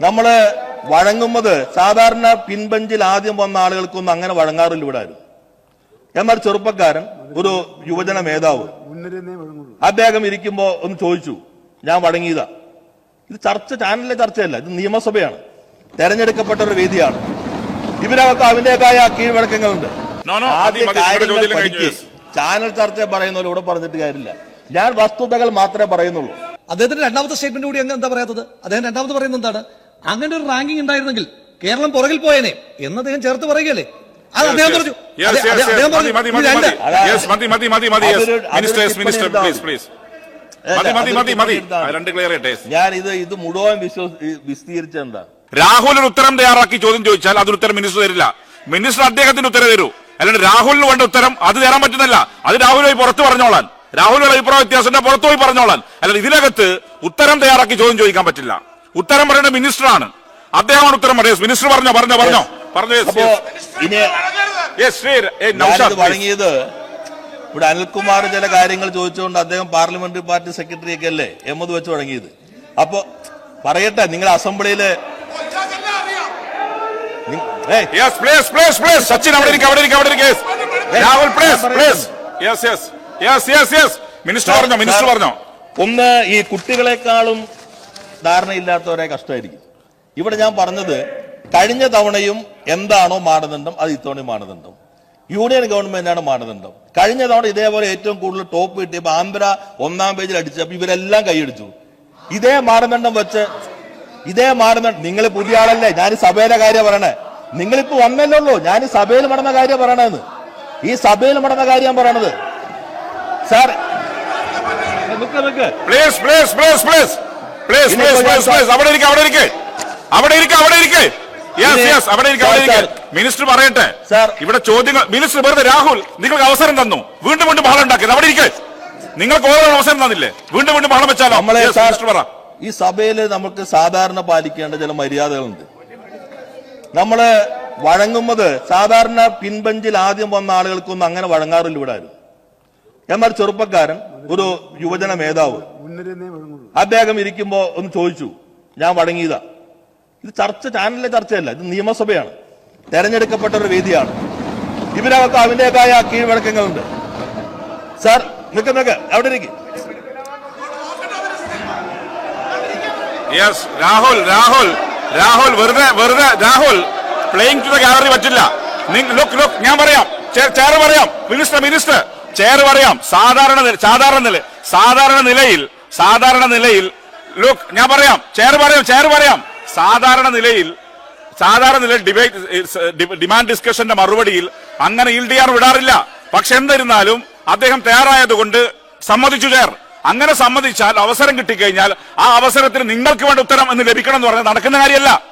നമ്മൾ വഴങ്ങുന്നത് സാധാരണ പിൻബഞ്ചിൽ ആദ്യം വന്ന ആളുകൾക്കൊന്നും അങ്ങനെ വഴങ്ങാറില്ല ഇവിടെ ആരും എന്നാൽ ചെറുപ്പക്കാരൻ ഒരു യുവജന മേധാവ്. അദ്ദേഹം ഇരിക്കുമ്പോ ഒന്ന് ചോദിച്ചു ഞാൻ വഴങ്ങിയതാ. ഇത് ചർച്ച ചാനലിലെ ചർച്ചയല്ല ഇത് നിയമസഭയാണ്. തെരഞ്ഞെടുക്കപ്പെട്ട ഒരു വേദിയാണ്. ഇവരവർക്ക് അതിന്റേതായ കീഴ്വഴക്കങ്ങളുണ്ട് ചാനൽ ചർച്ച പറയുന്നല്ലോ ഇവിടെ പറഞ്ഞിട്ട് കാര്യമില്ല. ഞാൻ വസ്തുതകൾ മാത്രമേ പറയുന്നുള്ളൂ. അദ്ദേഹത്തിന്റെ രണ്ടാമത്തെ സ്റ്റേറ്റ്മെന്റ് കൂടി അങ്ങ് എന്താ പറയാത്തത്? അദ്ദേഹം രണ്ടാമത് പറയുന്നത് എന്താണ്? അങ്ങനെ ഒരു റാങ്കിങ് ഉണ്ടായിരുന്നെങ്കിൽ കേരളം പുറകിൽ പോയേനെ എന്ന് അദ്ദേഹം ചേർത്ത് പറയുകയല്ലേ? അത് അദ്ദേഹം പറഞ്ഞു. അദ്ദേഹം. അതൊരു- അതൊരു അതൊരു ഞാൻ ഇത് ഇത് മുഴുവൻ എന്താ? രാഹുൽ ഒരു ഉത്തരം തയ്യാറാക്കി ചോദ്യം ചോദിച്ചാൽ അതിന് ഉത്തരം മിനിസ്റ്റർ തരില്ല. മിനിസ്റ്റർ അദ്ദേഹത്തിന്റെ ഉത്തരം തരൂ. അല്ലാണ്ട് രാഹുലിന് വേണ്ട ഉത്തരം അത് തരാൻ പറ്റുന്നില്ല അത് രാഹുൽ പോയി പുറത്ത് പറഞ്ഞോളാൻ. രാഹുലിന്റെ അഭിപ്രായ വ്യത്യാസത്തിന്റെ പുറത്തു പോയി പറഞ്ഞോളാൻ. അല്ലാതെ ഇതിനകത്ത് ഉത്തരം തയ്യാറാക്കി ചോദ്യം ചോദിക്കാൻ പറ്റില്ല. ഉത്തരം പറയേണ്ട മിനിസ്റ്ററാണ്. അദ്ദേഹമാണ് ഉത്തരം പറയുന്നത് മിനിസ്റ്റർ പറഞ്ഞോ പറഞ്ഞോ പറഞ്ഞോ. പറഞ്ഞോ. വഴങ്ങിയത് ഇവിടെ അനിൽകുമാർ ചില കാര്യങ്ങൾ ചോദിച്ചുകൊണ്ട് അദ്ദേഹം പാർലമെന്ററി പാർട്ടി സെക്രട്ടറി ഒക്കെ അല്ലേ? എമ്മത് വെച്ച് തുടങ്ങിയത് അപ്പൊ പറയട്ടെ നിങ്ങൾ അസംബ്ലിയിലെ. സച്ചിൻ അവിടെ ഇരിക്കും ഇരിക്കും ഇരിക്കും. മിനിസ്റ്റർ പറഞ്ഞോ മിനിസ്റ്റർ സാർ, പറഞ്ഞോ. ഒന്ന് ഈ കുട്ടികളെക്കാളും ധാരണയില്ലാത്തവരെ കഷ്ടമായിരിക്കും. ഇവിടെ ഞാൻ പറഞ്ഞത് കഴിഞ്ഞ തവണയും എന്താണോ മാനദണ്ഡം അത് ഇത്തവണയും മാനദണ്ഡം. യൂണിയൻ ഗവൺമെന്റാണ് മാനദണ്ഡം. കഴിഞ്ഞ തവണ ഇതേപോലെ ഏറ്റവും കൂടുതൽ ടോപ്പ് കിട്ടിയപ്പോൾ ആന്ധ്ര ഒന്നാം പേജിൽ അടിച്ചപ്പോൾ ഇവരെല്ലാം കൈയടിച്ചു. ഇതേ മാനദണ്ഡം വെച്ച് ഇതേ മാനദണ്ഡം നിങ്ങൾ പുതിയ ആളല്ലേ ഞാൻ സഭയിലെ കാര്യം പറയണേ. നിങ്ങളിപ്പോ വന്നല്ലേ ഉള്ളൂ ഞാൻ സഭയിൽ നടന്ന കാര്യം പറയണെന്ന്. ഈ സഭയിൽ നടന്ന കാര്യം പറയണത്. സാർ നിക്ക് നിക്ക്. Please please please please please please please please അവിടെ ഇരിക്കെ അവിടെ ഇരിക്കേ. അവിടെ ഇരിക്കെ അവിടെ ഇരിക്കേ. യെസ് യെസ് അവിടെ ഇരിക്കെ അവിടെ ഇരിക്കേ. മിനിസ്റ്റർ പറയട്ടെ. ഇവിടെ ചോദ്യങ്ങൾ മിനിസ്റ്റർ വെറുതെ രാഹുൽ നിങ്ങൾക്ക് അവസരം തന്നു. വീണ്ടും വീണ്ടും ബഹളം ഉണ്ടാക്കിയത്. അവിടെ ഇരിക്കേ. നിങ്ങൾക്ക് ഓരോ അവസരം തന്നില്ലേ? വീണ്ടും വീണ്ടും ബഹളം വെച്ചാലോ? മിനിസ്റ്റർ പറ. ഈ സഭയിൽ നമുക്ക് സാധാരണ പാലിക്കേണ്ട ചില മര്യാദകളുണ്ട്. നമ്മൾ വഴങ്ങുന്നത് സാധാരണ പിൻബഞ്ചിൽ ആദ്യം വന്ന ആളുകൾക്കൊന്നും അങ്ങനെ വഴങ്ങാറില്ല ഇവിടെ ആരും. എന്നാൽ ചെറുപ്പക്കാരൻ ഒരു യുവജന മേധാവ്. അദ്ദേഹം ഇരിക്കുമ്പോ ഒന്ന് ചോദിച്ചു ഞാൻ വടങ്ങിയതാ ഇത് ചർച്ച ചാനലിലെ ചർച്ചയല്ല ഇത് നിയമസഭയാണ്. തെരഞ്ഞെടുക്കപ്പെട്ട ഒരു വേദിയാണ്. ഇവരവർക്ക് അവന്റേതായ കീഴ്വഴക്കങ്ങളുണ്ട്. സാർ നിക്ക് നിക്ക് അവിടെ ഇരിക്കും. യെസ് രാഹുൽ രാഹുൽ രാഹുൽ വെറുതെ വെറുതെ Rahul playing to the gallery പറ്റില്ല. ലുക്ക് ലുക്ക് ഞാൻ പറയാം ചേർ പറയാം മിനിസ്റ്റർ മിനിസ്റ്റർ ചെയർ പറയാം. സാധാരണ സാധാരണ നില സാധാരണ നിലയിൽ സാധാരണ നിലയിൽ ലുക്ക് ഞാൻ പറയാം. ചെയർ പറയാം ചെയർ പറയാം. സാധാരണ നിലയിൽ സാധാരണ നിലയിൽ ഡിബേറ്റ് ഡിമാൻഡ് ഡിസ്കഷന്റെ മറുപടിയിൽ അങ്ങനെ ഇൽ ഡി ആർ വിടാറില്ല. പക്ഷെ എന്നിരുന്നാലും അദ്ദേഹം തയ്യാറായതുകൊണ്ട് സമ്മതിച്ചു ചേർ അങ്ങനെ സമ്മതിച്ചാൽ അവസരം കിട്ടിക്കഴിഞ്ഞാൽ ആ അവസരത്തിന് നിങ്ങൾക്ക് വേണ്ട ഉത്തരം എന്ന് ലഭിക്കണം എന്ന് പറഞ്ഞാൽ നടക്കുന്ന കാര്യമല്ല.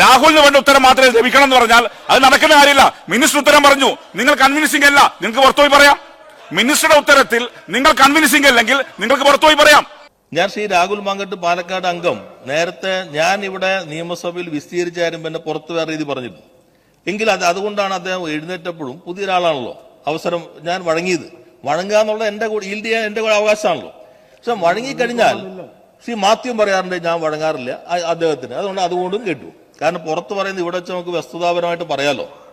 രാഹുലിന് വേണ്ട ഉത്തരം മാത്രമേ ലഭിക്കണം എന്ന് പറഞ്ഞാൽ അത് നടക്കുന്ന കാര്യമില്ല. മിനിസ്റ്റർ ഉത്തരം പറഞ്ഞു. നിങ്ങൾ കൺവിൻസിംഗ് അല്ല. നിങ്ങൾക്ക് പുറത്തുപോയി പറയാം. മിനിസ്റ്ററുടെ ഉത്തരത്തിൽ നിങ്ങൾ കൺവിൻസിംഗ് അല്ലെങ്കിൽ നിങ്ങൾക്ക് പുറത്തുപോയി പറയാം. ഞാൻ ശ്രീ രാഹുൽ മാങ്കട്ട് പാലക്കാട് അംഗം. നേരത്തെ ഞാൻ ഇവിടെ നിയമസഭയിൽ വിസ്തീരിച്ചാലും പിന്നെ പുറത്ത് വേറെ രീതി പറഞ്ഞിരുന്നു. എങ്കിൽ അത് അതുകൊണ്ടാണ് അദ്ദേഹം എഴുന്നേറ്റപ്പോഴും പുതിയ ഒരാളാണല്ലോ. അവസരം ഞാൻ വഴങ്ങിയത്. വഴങ്ങുക എന്നുള്ളത് എന്റെ കൂടെ ഈൽഡ് ചെയ്യാൻ എന്റെ കൂടെ അവകാശമാണല്ലോ. പക്ഷെ വഴങ്ങിക്കഴിഞ്ഞാൽ ശ്രീ മാത്യു പറയാറുണ്ട് ഞാൻ വഴങ്ങാറില്ല അദ്ദേഹത്തിന്. അതുകൊണ്ട് അതുകൊണ്ടും കേട്ടു. കാരണം പുറത്ത് പറയുന്നത് ഇവിടെ വെച്ച് നമുക്ക് വസ്തുതാപരമായിട്ട് പറയാലോ.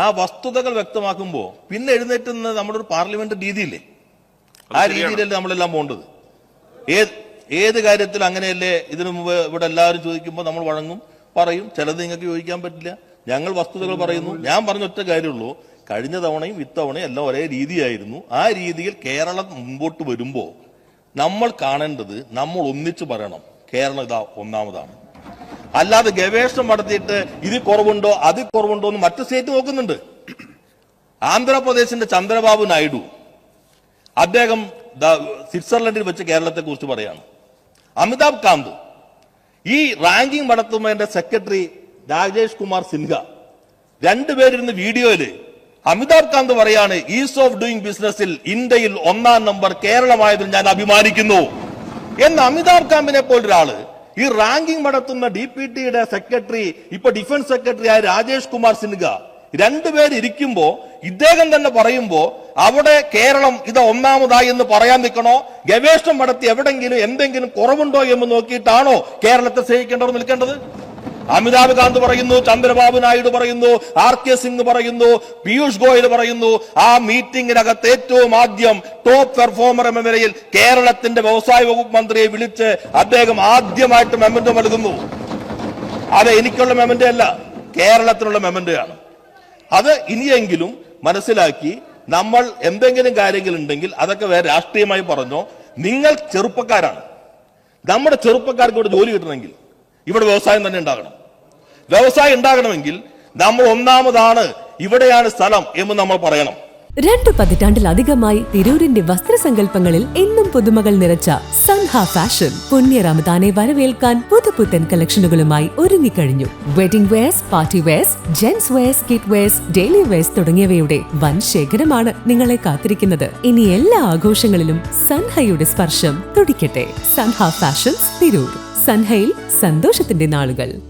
ആ വസ്തുതകൾ വ്യക്തമാക്കുമ്പോൾ പിന്നെ എഴുന്നേറ്റുന്ന നമ്മുടെ ഒരു പാർലമെന്റ് രീതിയില്ലേ? ആ രീതിയിലല്ലേ നമ്മളെല്ലാം പോകേണ്ടത് ഏത് ഏത് കാര്യത്തിൽ അങ്ങനെയല്ലേ? ഇതിനു മുമ്പ് ഇവിടെ എല്ലാവരും ചോദിക്കുമ്പോൾ നമ്മൾ വഴങ്ങും പറയും. ചിലത് നിങ്ങൾക്ക് ചോദിക്കാൻ പറ്റില്ല. ഞങ്ങൾ വസ്തുതകൾ പറയുന്നു. ഞാൻ പറഞ്ഞ ഒറ്റ കാര്യമുള്ളൂ. കഴിഞ്ഞ തവണയും ഇത്തവണയും എല്ലാം ഒരേ രീതിയായിരുന്നു. ആ രീതിയിൽ കേരളം മുമ്പോട്ട് വരുമ്പോൾ നമ്മൾ കാണേണ്ടത് നമ്മൾ ഒന്നിച്ചു പറയണം. കേരളം ഇതാ ഒന്നാമതാണ്. അല്ലാതെ ഗവേഷണം നടത്തിയിട്ട് ഇത് കുറവുണ്ടോ അത് കുറവുണ്ടോ എന്ന് മറ്റു സ്റ്റേറ്റ് നോക്കുന്നുണ്ട്. ആന്ധ്രാപ്രദേശിന്റെ ചന്ദ്രബാബു നായിഡു. അദ്ദേഹം സ്വിറ്റ്സർലൻഡിൽ വെച്ച് കേരളത്തെ കുറിച്ച് പറയാണ്. അമിതാഭ് കാന്ത്. ഈ റാങ്കിംഗ് നടത്തുന്നതിന്റെ സെക്രട്ടറി രാജേഷ് കുമാർ സിൻഹ. രണ്ടുപേരിരുന്ന് വീഡിയോയിൽ അമിതാഭ് കാന്ത് പറയാണ് ഈസ് ഓഫ് ഡൂയിങ് ബിസിനസ്സിൽ ഇന്ത്യയിൽ ഒന്നാം നമ്പർ കേരളമായതിൽ ഞാൻ അഭിമാനിക്കുന്നു. എന്ന് അമിതാഭ് കാന്തിനെ പോലൊരാൾ ഈ റാങ്കിംഗ് നടത്തുന്ന ഡി പി ടിയുടെ സെക്രട്ടറി ഇപ്പൊ ഡിഫൻസ് സെക്രട്ടറി ആയ രാജേഷ് കുമാർ സിൻഹ. രണ്ടുപേര് ഇരിക്കുമ്പോ ഇദ്ദേഹം തന്നെ പറയുമ്പോ അവിടെ കേരളം ഇത് ഒന്നാമതായി എന്ന് പറയാൻ നിൽക്കണോ? ഗവേഷണം നടത്തി എവിടെങ്കിലും എന്തെങ്കിലും കുറവുണ്ടോ എന്ന് നോക്കിയിട്ടാണോ കേരളത്തെ സേവിക്കേണ്ടവർ നിൽക്കേണ്ടത്? അമിതാഭ് കാന്ത് പറയുന്നു ചന്ദ്രബാബു നായിഡു പറയുന്നു ആർ കെ സിംഗ് പറയുന്നു പീയൂഷ് ഗോയൽ പറയുന്നു. ആ മീറ്റിംഗിനകത്ത് ഏറ്റവും ആദ്യം ടോപ്പ് പെർഫോമർ എന്ന നിലയിൽ കേരളത്തിന്റെ വ്യവസായ വകുപ്പ് മന്ത്രിയെ വിളിച്ച് അദ്ദേഹം ആദ്യമായിട്ട് മെമ്മന്റ് നൽകുന്നു. അത് എനിക്കുള്ള മെമ്മന്റ് അല്ല കേരളത്തിനുള്ള മെമ്മന്റോയാണ് അത് ഇനിയെങ്കിലും മനസ്സിലാക്കി നമ്മൾ എന്തെങ്കിലും കാര്യങ്ങൾ ഉണ്ടെങ്കിൽ അതൊക്കെ വേറെ രാഷ്ട്രീയമായി പറഞ്ഞോ. നിങ്ങൾ ചെറുപ്പക്കാരാണ്. നമ്മുടെ ചെറുപ്പക്കാർക്ക് ഇവിടെ ജോലി കിട്ടണമെങ്കിൽ ഇവിടെ വ്യവസായം തന്നെ ഉണ്ടാകണം. വ്യവസായം ഉണ്ടാകണമെങ്കിൽ നമ്മൾ ഒന്നാമതാണ് ഇവിടെയാണ് സ്ഥലം എന്ന് നമ്മൾ പറയണം. രണ്ടു പതിറ്റാണ്ടിലധികമായി തിരൂരിന്റെ വസ്ത്രസങ്കല്പങ്ങളിൽ എന്നും പുതുമകൾ നിറച്ച സൻഹ ഫാഷൻ പുണ്യ റമദാനെ വരവേൽക്കാൻ പുതുപുത്തൻ കളക്ഷനുകളുമായി ഒരുങ്ങിക്കഴിഞ്ഞു. Wedding wears party wears gents wears kid wears daily wears തുടങ്ങിയവയുടെ വൻ ശേഖരമാണ് നിങ്ങളെ കാത്തിരിക്കുന്നത്. ഇനി എല്ലാ ആഘോഷങ്ങളിലും സൻഹയുടെ സ്പർശം തുടിക്കട്ടെ. സൻഹ ഫാഷൻസ് തിരൂർ. സൻഹയിൽ സന്തോഷത്തിന്റെ നാളുകൾ.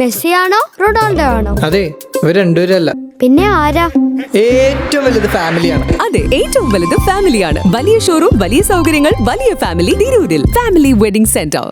മെസ്സിയാണോ റൊണാൾഡോ ആണോ അതെ ഇവർ രണ്ടുപേരല്ല. പിന്നെ ആരാ? ഏറ്റവും വലുത് ഫാമിലിയാണ്. അതെ ഏറ്റവും വലുത് ഫാമിലിയാണ്. വലിയ ഷോറൂം വലിയ സൗകര്യങ്ങൾ വലിയ ഫാമിലി തിരൂരിൽ ഫാമിലി വെഡിംഗ് സെന്റർ